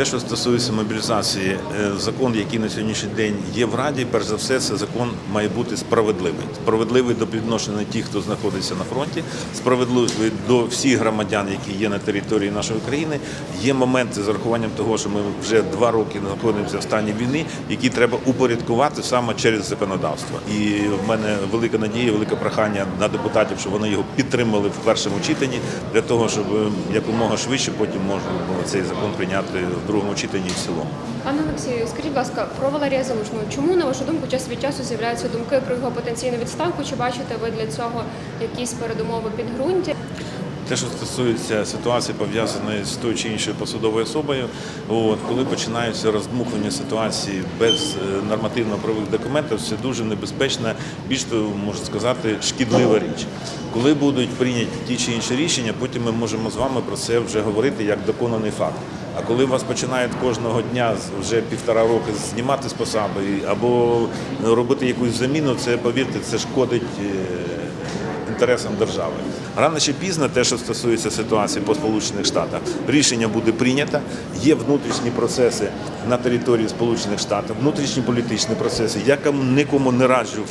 Те, що стосується мобілізації, е, закон, який на сьогоднішній день є в Раді, перш за все, це закон має бути справедливий. Справедливий до відношення тих, хто знаходиться на фронті, справедливий до всіх громадян, які є на території нашої країни. Є моменти з урахуванням того, що ми вже два роки знаходимося в стані війни, які треба упорядкувати саме через законодавство. І в мене велика надія, велике прохання на депутатів, щоб вони його підтримали в першому читанні, для того, щоб е, якомога швидше потім можна було цей закон прийняти в другому читанні і в цілому. Пане Олексію, скажіть, будь ласка, про Валерія Залужного. Чому, на вашу думку, час від часу з'являються думки про його потенційну відставку? Чи бачите ви для цього якісь передумови підґрунтя? Те, що стосується ситуації, пов'язаної з тою чи іншою посадовою особою, от, коли починаються роздмухування ситуації без е, нормативно-правових документів, це дуже небезпечна, більш можу сказати, шкідлива річ. Коли будуть прийняті ті чи інші рішення, потім ми можемо з вами про це вже говорити як доконаний факт. А коли вас починають кожного дня вже півтора роки знімати з посади або робити якусь заміну, це повірте, це шкодить. Інтересам держави. Рано чи пізно, те, що стосується ситуації по Сполучених Штатах, рішення буде прийнято. Є внутрішні процеси на території Сполучених Штатів, внутрішні політичні процеси. Я нікому не раджу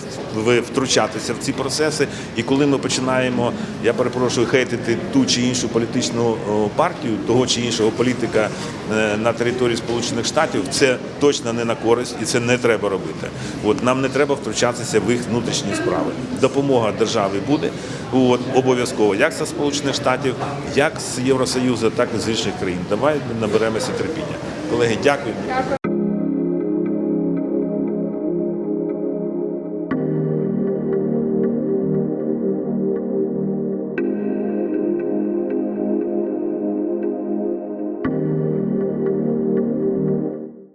втручатися в ці процеси. І коли ми починаємо, я перепрошую, хейтити ту чи іншу політичну партію, того чи іншого політика е, на території Сполучених Штатів, це точно не на користь і це не треба робити. От нам не треба втручатися в їх внутрішні справи. Допомога держави буде от, обов'язково, як з Сполучених Штатів, як з Євросоюзу, так і з інших країн. Давай наберемося терпіння. Колеги, дякую.